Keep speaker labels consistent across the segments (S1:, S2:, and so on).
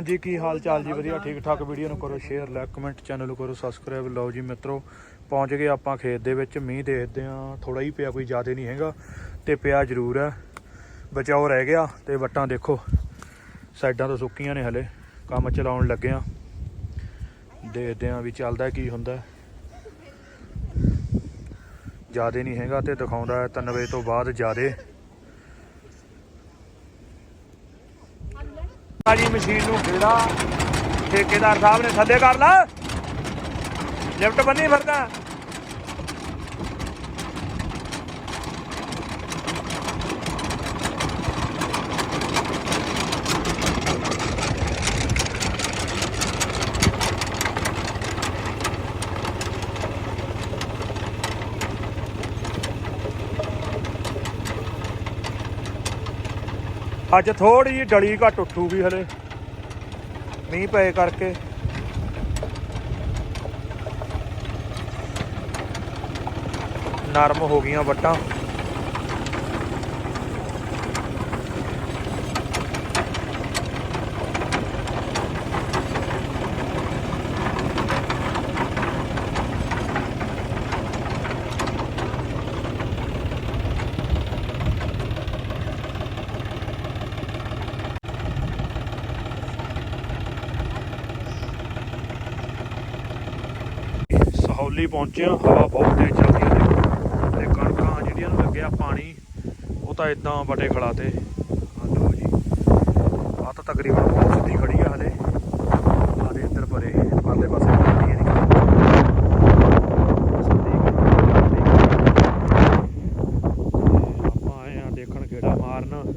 S1: ਹਾਂਜੀ, ਕੀ ਹਾਲ ਚਾਲ ਜੀ? ਵਧੀਆ ਠੀਕ ਠਾਕ ਵੀਡੀਓ ਨੂੰ ਕਰੋ ਸ਼ੇਅਰ ਲਾਈਕ ਕਮੈਂਟ ਚੈਨਲ ਨੂੰ ਕਰੋ ਸਬਸਕ੍ਰਾਈਬ ਲਓ ਜੀ ਮਿੱਤਰੋ, ਪਹੁੰਚ ਗਏ ਆਪਾਂ ਖੇਤ ਦੇ ਵਿੱਚ। ਮੀਂਹ ਦੇਖਦੇ ਆ ਥੋੜਾ ਹੀ ਪਿਆ, ਕੋਈ ਜ਼ਿਆਦਾ ਨਹੀਂ ਹੈਗਾ। ਤੇ ਪਿਆ ਜ਼ਰੂਰ ਹੈ। ਬਚਾਓ ਰਹਿ ਗਿਆ ਤੇ ਵੱਟਾਂ ਦੇਖੋ। ਸਾਈਡਾਂ ਤੋਂ ਸੁੱਕੀਆਂ ਨੇ ਹਲੇ। ਕੰਮ ਚਲਾਉਣ ਲੱਗੇ ਆ ਦੇਖਦੇ ਆ ਵੀ ਚੱਲਦਾ ਕੀ ਹੁੰਦਾ। ਜ਼ਿਆਦਾ ਨਹੀਂ ਹੈਗਾ ਤੇ ਦਿਖਾਉਂਦਾ 3 ਵਜੇ ਤੋਂ ਬਾਅਦ ਜ਼ਿਆਦਾ। ਜੀ ਮਸ਼ੀਨ ਨੂੰ ਕਿਹੜਾ ਠੇਕੇਦਾਰ ਸਾਹਿਬ ਨੇ ਥੱਲੇ ਕਰ ਲਾ। ਲਿਫਟ ਬੰਨੀ ਫਿਰਦਾ। ਅੱਜ ਥੋੜੀ ਜਿਹੀ ਡਲੀ ਘੱਟ ਉੱਠੂਗੀ ਹਲੇ। ਮੀਂਹ ਪਏ ਕਰਕੇ। ਨਰਮ ਹੋ ਗਈਆਂ ਵੱਟਾਂ। ਸਹੌਲੀ ਪਹੁੰਚੇ ਹਾਂ, ਹਵਾ ਬਹੁਤ ਤੇਜ਼ ਚੱਲਦੀ ਹੈ ਦੇਖੋ। ਤੇ ਕਣਕਾਂ ਜਿਹੜੀਆਂ ਨੂੰ ਲੱਗਿਆ ਪਾਣੀ, ਉਹ ਤਾਂ ਇਦਾਂ ਬਟੇ ਖੜਾਤੇ ਆ ਜੀ ਆ ਤਾਂ ਤਕਰੀਬਨ ਬਹੁਤ ਸਿੱਧੀ ਖੜੀ ਆ ਹਲੇ। ਆ ਇੱਧਰ ਪਰੇ, ਪਰਲੇ ਪਾਸੇ ਪਾਣੀ ਹੈ ਆਪਾਂ ਆਏ ਆ ਦੇਖਣ ਖੇੜਾ ਮਾਰਨ।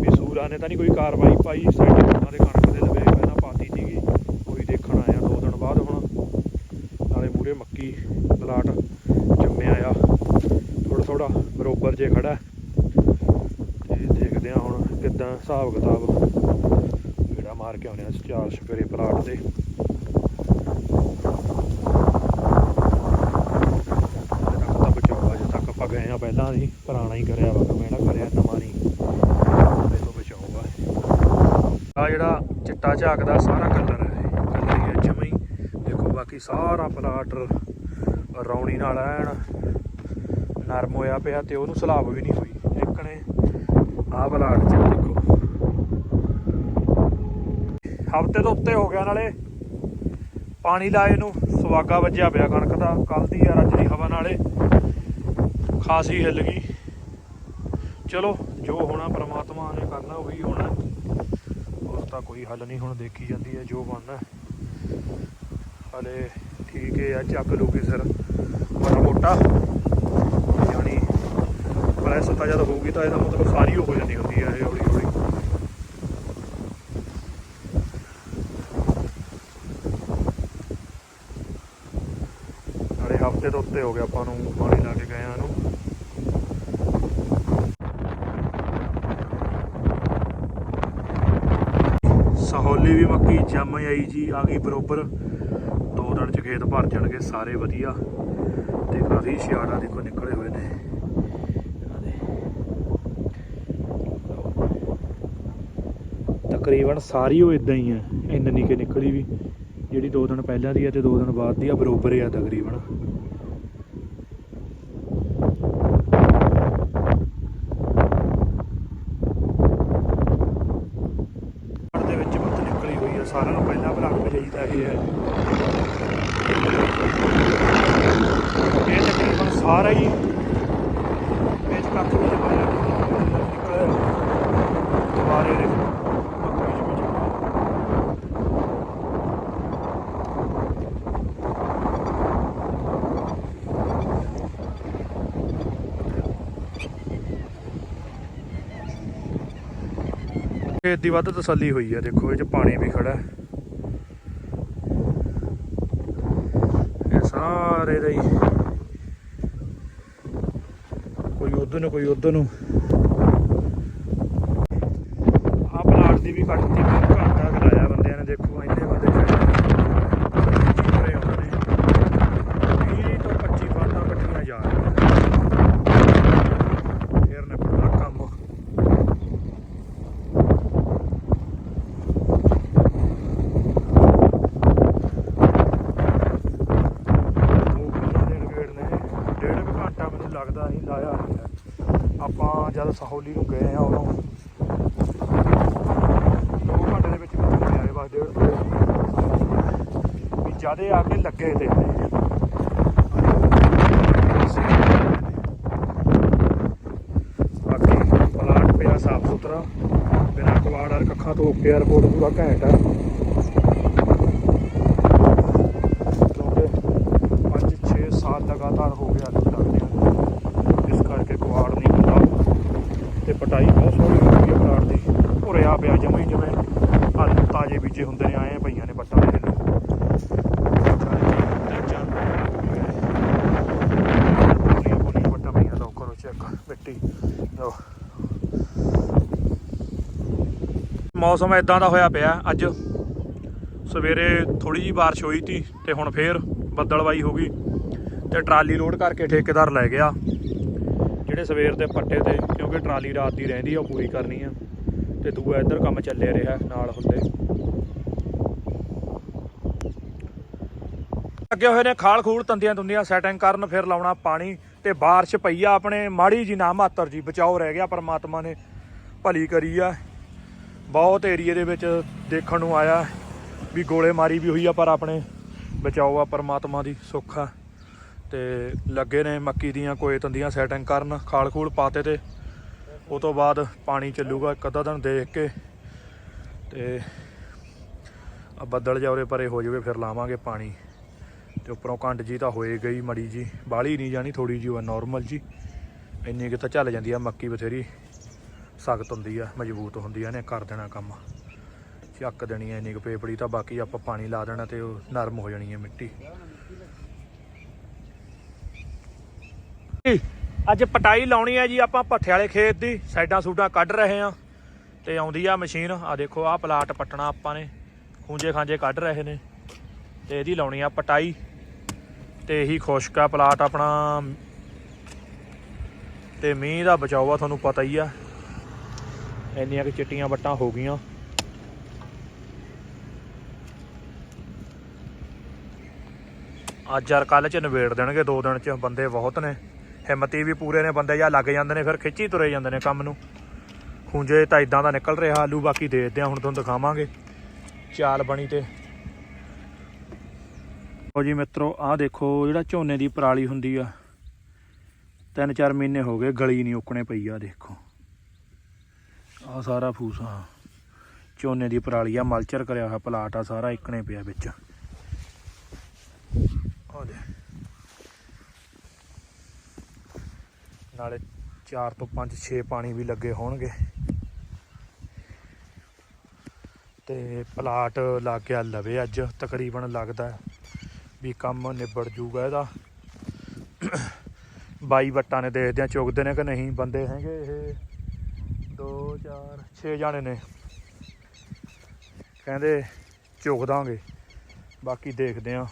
S1: ਵੀ ਸੂਰਾਂ ਨੇ ਤਾਂ ਨਹੀਂ ਕੋਈ ਕਾਰਵਾਈ ਪਾਈ, ਸਾਡੇ ਉਹਨਾਂ ਦੇ ਕਣਕ ਦੇ ਲਵੇ ਪਹਿਲਾਂ ਪਾਤੀ ਸੀਗੀ ਕੋਈ ਦੇਖਣ ਆਇਆ ਦੋ ਦਿਨ ਬਾਅਦ ਹੁਣ ਨਾਲੇ ਮੱਕੀ ਪਲਾਟ ਜੰਮਿਆ ਆ। ਥੋੜਾ ਥੋੜਾ ਬਰੋਬਰ ਜੇ ਖੜਾ। ਹੈ। ਤੇ ਦੇਖਦੇ ਆ ਹੁਣ ਕਿੱਦਾਂ ਹਿਸਾਬ ਕਿਤਾਬ ਜਿਹੜਾ ਮਾਰ ਕੇ ਆਉਣੇ ਆ ਚਾਰ ਸਪੇਰੇ ਪਲਾਟ ਦੇ ਹਜੇ ਤੱਕ ਤਾਂ ਤੱਕ ਆਪਾਂ ਗਏ ਆ ਪਹਿਲਾਂ ਹੀ, ਪੁਰਾਣਾ ਹੀ ਕਰਿਆ ਵਾ, ਮੈਂ ਨਾ ਕਰਿਆ ਨਵਾਂ ਨਹੀਂ। ਇਹ ਤੋਂ ਬਚਾਊਗਾ ਆ ਜਿਹੜਾ ਚਿੱਟਾ ਝਾਕਦਾ ਸਾਰਾ ਕਲਰ ਹੈ ਇਹ ਕਲਰ ਹੀ ਹੈ ਜਮਾਂ ਹੀ ਦੇਖੋ ਬਾਕੀ ਸਾਰਾ ਪਲਾਟ ਰੌਣੀ ਨਾਲ ਐਨ ਨਰਮ ਹੋਇਆ ਪਿਆ ਤੇ ਉਹਨੂੰ ਸਲਾਬ ਵੀ ਨਹੀਂ ਹੋਈ। ਇੱਕਣੇ ਆਹ ਪਲਾਟ ਚ ਦੇਖੋ। ਹਫ਼ਤੇ ਤੋਂ ਉੱਤੇ ਹੋ ਗਿਆ ਨਾਲੇ। ਪਾਣੀ ਲਾਏ ਨੂੰ ਸਵਾਗਾ ਵੱਜਿਆ ਪਿਆ ਕਣਕ ਦਾ। ਕੱਲ ਦੀ ਯਾਰ ਅੱਜ ਦੀ ਹਵਾ ਨਾਲੇ। ਖਾਸੀ ਹਿੱਲ ਗਈ। ਚਲੋ, ਜੋ ਹੋਣਾ ਪ੍ਰਮਾਤਮਾ ਨੇ ਕਰਨਾ, ਉਹੀ ਹੋਣਾ। ਉਸ ਦਾ ਕੋਈ ਹੱਲ ਨਹੀਂ, ਹੁਣ ਦੇਖੀ ਜਾਂਦੀ ਹੈ ਜੋ ਬਣਨਾ। ਹਲੇ ਠੀਕ ਹੈ ਆ ਚੱਕ ਲੂਗੀ ਸਿਰ ਮਾੜਾ ਮੋਟਾ। ਯਾਨੀ ਪ੍ਰੈਸ ਤਾਂ ਜਦ ਹੋਊਗੀ ਤਾਂ ਇਹਦਾ ਮਤਲਬ ਸਾਰੀ ਹੋ ਜਾਂਦੀ ਹੁੰਦੀ ਹੈ ਇਹ ਹੌਲੀ ਹੌਲੀ। ਨਾਲੇ ਹਫ਼ਤੇ ਤੋਂ ਉੱਤੇ ਹੋ ਗਿਆ ਆਪਾਂ ਨੂੰ ਪਾਣੀ ਲਾ ਕੇ ਗਏ ਆ ਇਹਨੂੰ। ਸਹੌਲੀ ਵੀ ਮੱਕੀ, ਜੰਮ ਆਈ ਜੀ, ਆ ਗਈ ਬਰੋਬਰ। ਦੋ ਚ ਖੇਤ ਭਰ ਜਾਣਗੇ ਸਾਰੇ ਵਧੀਆ। ਤੇ ਕਾਫੀ ਸਿਆੜਾ ਦੇਖੋ ਨਿਕਲੇ ਹੋਏ ਨੇ। ਤਕਰੀਬਨ ਸਾਰੀ ਉਹ ਇਦਾਂ ਹੀ ਹੈ ਇੰਨ ਨਹੀਂ ਕਿ ਨਿਕਲੀ ਵੀ। ਜਿਹੜੀ ਦੋ ਦਿਨ ਪਹਿਲਾਂ ਦੀ ਹੈ ਤੇ ਦੋ ਦਿਨ ਬਾਅਦ ਦੀ ਆ, ਬਰੋਬਰ ਹੀ ਆ ਤਕਰੀਬਨ ਘਰ ਦੇ ਵਿੱਚ ਬੱਤ ਨਿਕਲੀ ਹੋਈ ਹੈ ਸਾਰਿਆਂ ਨੂੰ ਪਹਿਲਾਂ ਬਲੱਕ ਜਾਈਦਾ ਇਹ ਹੈ ਇਹ ਤਕਰੀਬਨ ਸਾਰਾ ਹੀ ਵਿੱਚ ਕੱਖ ਵੀ ਜਮਾਇਆ ਨਿਕਲਿਆ ਦੁਬਾਰੇ ਦੇ ਮੱਕੀ ਚ ਵਿੱਚ ਖੇਤ ਦੀ ਵੱਧ ਤਸੱਲੀ ਹੋਈ ਹੈ ਦੇਖੋ ਇਹ ਚ ਪਾਣੀ ਵੀ ਖੜਾ। ਇਹ ਸਾਰੇ ਦਾ ਕੋਈ ਉਧਰ ਨੂੰ, ਕੋਈ ਉਧਰ ਨੂੰ ਆ ਪਲਾਟ ਦੀ ਵੀ ਕੱਟਤੀ ਵੀ ਘੰਟਾ ਕਰਾਇਆ ਬੰਦਿਆਂ ਨੇ ਦੇਖੋ ਇੰਨੇ ਬੰਦੇ ਜਿਹੜੇ ਆਉਂਦੇ ਨੇ 20 ਤੋਂ 25 ਫਾਟਾਂ ਕੱਟੀਆਂ ਜਾ ਰਹੀਆਂ ਫਿਰ ਨਿਪਟਦਾ ਕੰਮ ਸਹੌਲੀ ਨੂੰ ਗਏ ਆ ਉਦੋਂ। ਦੋ ਘੰਟੇ ਦੇ ਵਿੱਚ ਵਿੱਚ ਮੁੜੇ ਆਏ ਬਸ ਡੇਢ ਦੋ ਵੀ ਜਿਆਦੇ ਆ ਕੇ ਲੱਗੇ ਤੇ ਬਾਕੀ ਪਲਾਟ ਪਿਆ ਸਾਫ਼ ਸੁਥਰਾ ਬਿਨਾਂ ਕਵਾੜ ਔਰ ਕੱਖਾਂ ਤੋਂ ਓਕੇ ਆ ਰਿਪੋਰਟ ਪੂਰਾ ਘੈਂਟ ਆ ਕਿਉਂਕਿ 5-6 ਸਾਲ ਲਗਾਤਾਰ ਹੋ ਗਿਆ ਆਲੂ ਲੱਗਦੇ ਆ ਇਸ ਕਰਕੇ ਕਵਾੜ ਨਹੀਂ ਹੁੰਦਾ ਤੇ ਪਟਾਈ ਬਹੁਤ ਸੋਹਣੀ ਹੁੰਦੀ ਹੈ ਪਲਾਟ ਦੀ ਭੁਰਿਆ ਪਿਆ ਜਮਾਂ ਹੀ ਜਿਵੇਂ ਆਲੂ ਤਾਜ਼ੇ ਬੀਜੇ ਹੁੰਦੇ ਨੇ ਆਏ ਪਈਆਂ ਨੇ ਪੱਟਾਂ ਦੇ ਇਹਨੂੰ ਬੋਲੀਆਂ ਬੋਲੀਆਂ ਪੱਟਾਂ ਪਈਆਂ ਲਓ ਕਰੋ ਚੈੱਕ ਮਿੱਟੀ ਲਓ ਮੌਸਮ ਇਦਾਂ ਦਾ ਹੋਇਆ ਪਿਆ ਅੱਜ। ਸਵੇਰੇ ਥੋੜੀ ਜੀ ਬਾਰਿਸ਼ ਹੋਈ ਤੀ ਤੇ ਹੁਣ ਫੇਰ ਬੱਦਲਵਾਈ ਹੋ ਗਈ ਤੇ ਟਰਾਲੀ ਲੋਡ ਕਰਕੇ ਠੇਕੇਦਾਰ ਲੈ ਗਿਆ। ਜਿਹੜੇ ਸਵੇਰ ਦੇ ਪੱਟੇ ਤੇ, ਕਿਉਂਕਿ ਟਰਾਲੀ ਰਾਤ ਦੀ ਰਹਿੰਦੀ ਆ, ਉਹ ਪੂਰੀ ਕਰਨੀ ਆ। ਤੇ ਦੂਆ ਇੱਧਰ ਕੰਮ ਚੱਲੇ ਰਿਹਾ ਨਾਲ ਹੁੰਦੇ। ਅੱਗੇ ਹੋਏ ਨੇ ਖਾਲ ਖੂਲ, ਤੰਦੀਆਂ ਤੁੰਦੀਆਂ ਸੈਟਿੰਗ ਕਰਨ, ਫਿਰ ਲਾਉਣਾ ਪਾਣੀ ਤੇ ਬਾਰਿਸ਼ ਪਈ ਆ ਆਪਣੇ। ਮਾੜੀ ਜੀ ਨਾ ਮਾਤਰ ਜੀ, ਬਚਾਓ ਰਹਿ ਗਿਆ, ਪਰਮਾਤਮਾ ਨੇ ਭਲੀ ਕਰੀ ਆ। ਬਹੁਤ ਏਰੀਏ ਦੇ ਵਿੱਚ ਦੇਖਣ ਨੂੰ ਆਇਆ ਵੀ ਗੋਲੇ ਮਾਰੀ ਵੀ ਹੋਈ ਆ, ਪਰ ਆਪਣੇ ਬਚਾਓ ਆ, ਪਰਮਾਤਮਾ ਦੀ ਸੁੱਖ ਆ। ਤੇ ਲੱਗੇ ਨੇ ਮੱਕੀ ਦੀਆਂ ਕੋਏ ਤੰਦੀਆਂ ਸੈਟਿੰਗ ਕਰਨ, ਖਾਲ ਖੂਲ ਪਾਤੇ ਤੇ ਉਹ ਤੋਂ ਬਾਅਦ ਪਾਣੀ ਚੱਲੂਗਾ ਇੱਕ ਅੱਧਾ ਦਿਨ ਦੇਖ ਕੇ। ਤੇ ਆ ਬੱਦਲ ਜਾਉਰੇ ਪਰੇ ਹੋ ਜਾਵੇ, ਫਿਰ ਲਾਵਾਂਗੇ ਪਾਣੀ। ਤੇ ਉੱਪਰੋਂ ਕੰਡ ਜੀ ਤਾਂ ਹੋਏ ਗਈ ਮੜੀ ਜੀ, ਬਾਹਲੀ ਨਹੀਂ ਜਾਣੀ ਥੋੜੀ ਜੀ ਨਾਰਮਲ ਜੀ। ਇੰਨੀ ਕਿ ਤਾਂ ਚੱਲ ਜਾਂਦੀ ਆ ਮੱਕੀ ਬਥੇਰੀ। ਸਖਤ ਹੁੰਦੀ ਆ, ਮਜ਼ਬੂਤ ਹੁੰਦੀ ਆ ਨੇ ਕਰ ਦੇਣਾ ਕੰਮ। ਚੱਕ ਦੇਣੀ ਐ ਇੰਨੀ ਕੁ ਪੇਪੜੀ ਤਾਂ ਬਾਕੀ ਆਪਾਂ ਪਾਣੀ ਲਾ ਦੇਣਾ ਤੇ ਉਹ ਨਰਮ ਹੋ ਜਾਣੀ ਹੈ ਮਿੱਟੀ। ਅੱਜ ਪਟਾਈ ਲਾਉਣੀ ਹੈ ਜੀ ਆਪਾਂ ਭੱਠੇ ਵਾਲੇ ਖੇਤ ਦੀ, ਸਾਈਡਾਂ ਸੂਡਾਂ ਕੱਢ ਰਹੇ ਆ। ਤੇ ਆਉਂਦੀ ਆ ਮਸ਼ੀਨ ਆ ਦੇਖੋ, ਆਹ ਪਲਾਟ ਪੱਟਣਾ ਆਪਾਂ ਨੇ, ਖੂੰਜੇ ਖਾਂਜੇ ਕੱਢ ਰਹੇ ਨੇ। ਤੇ ਇਹਦੀ ਲਾਉਣੀ ਆ ਪਟਾਈ, ਤੇ ਇਹੀ ਖੁਸ਼ਕ ਆ ਪਲਾਟ ਆਪਣਾ। ਤੇ ਮੀਂਹ ਦਾ ਬਚਾਓ ਆ, ਤੁਹਾਨੂੰ ਪਤਾ ਹੀ ਆ। ਇੰਨੀਆਂ ਕਿ ਚਿੱਟੀਆਂ ਵੱਟਾਂ ਹੋ ਗਈਆਂ। ਅੱਜ ਯਾਰ ਕੱਲ ਚ ਨਵੇੜ ਦੇਣਗੇ, ਦੋ ਦਿਨ ਚ ਬੰਦੇ ਬਹੁਤ ਨੇ। ਹਿੰਮਤੀ ਵੀ ਪੂਰੇ ਨੇ, ਬੰਦੇ ਜਾਂ ਲੱਗ ਜਾਂਦੇ ਨੇ, ਫਿਰ ਖਿੱਚੀ ਤੁਰੇ ਜਾਂਦੇ ਨੇ ਕੰਮ ਨੂੰ। ਖੁੰਝੇ ਤਾਂ ਇਦਾਂ ਦਾ ਨਿਕਲ ਰਿਹਾ, ਆਲੂ ਬਾਕੀ ਦੇਖਦੇ ਆ, ਹੁਣ ਤੁਹਾਨੂੰ ਦਿਖਾਵਾਂਗੇ। ਚਾਲ ਬਣੀ ਤੇ। ਲਓ ਜੀ ਮਿੱਤਰੋ, ਆਹ ਦੇਖੋ ਜਿਹੜਾ ਝੋਨੇ ਦੀ ਪਰਾਲੀ ਹੁੰਦੀ ਆ। ਤਿੰਨ ਚਾਰ ਮਹੀਨੇ ਹੋ ਗਏ, ਗਲੀ ਨਹੀਂ ਉਕਣੇ ਪਈ ਆ, ਦੇਖੋ। ਆਹ ਸਾਰਾ ਫੂਸਾ ਝੋਨੇ ਦੀ ਪਰਾਲੀ ਆ, ਮਲਚਰ ਕਰਿਆ ਹੋਇਆ ਪਲਾਟ ਆ ਸਾਰਾ, ਇਕਣੇ ਪਿਆ ਵਿੱਚ। ਆਹ ਦੇ ਨਾਲੇ 4 ਤੋਂ 5 6 ਪਾਣੀ ਵੀ ਲੱਗੇ ਹੋਣਗੇ। ਤੇ ਪਲਾਟ ਲੱਗ ਗਿਆ ਲਵੇ ਅੱਜ, ਤਕਰੀਬਨ ਲੱਗਦਾ ਵੀ ਕੰਮ ਨਿਬੜ ਜੂਗਾ ਇਹਦਾ। ਬਾਈ ਵੱਟਾਂ ਨੇ ਦੇਖਦੇ ਆ, ਚੁਗਦੇ ਨੇ ਕਿ ਨਹੀਂ, ਬੰਦੇ ਹੈਗੇ ਇਹ। 2 4 6 ਜਾਣੇ ਨੇ। ਕਹਿੰਦੇ ਚੁਗ ਦਾਂਗੇ। ਬਾਕੀ ਦੇਖਦੇ ਆ।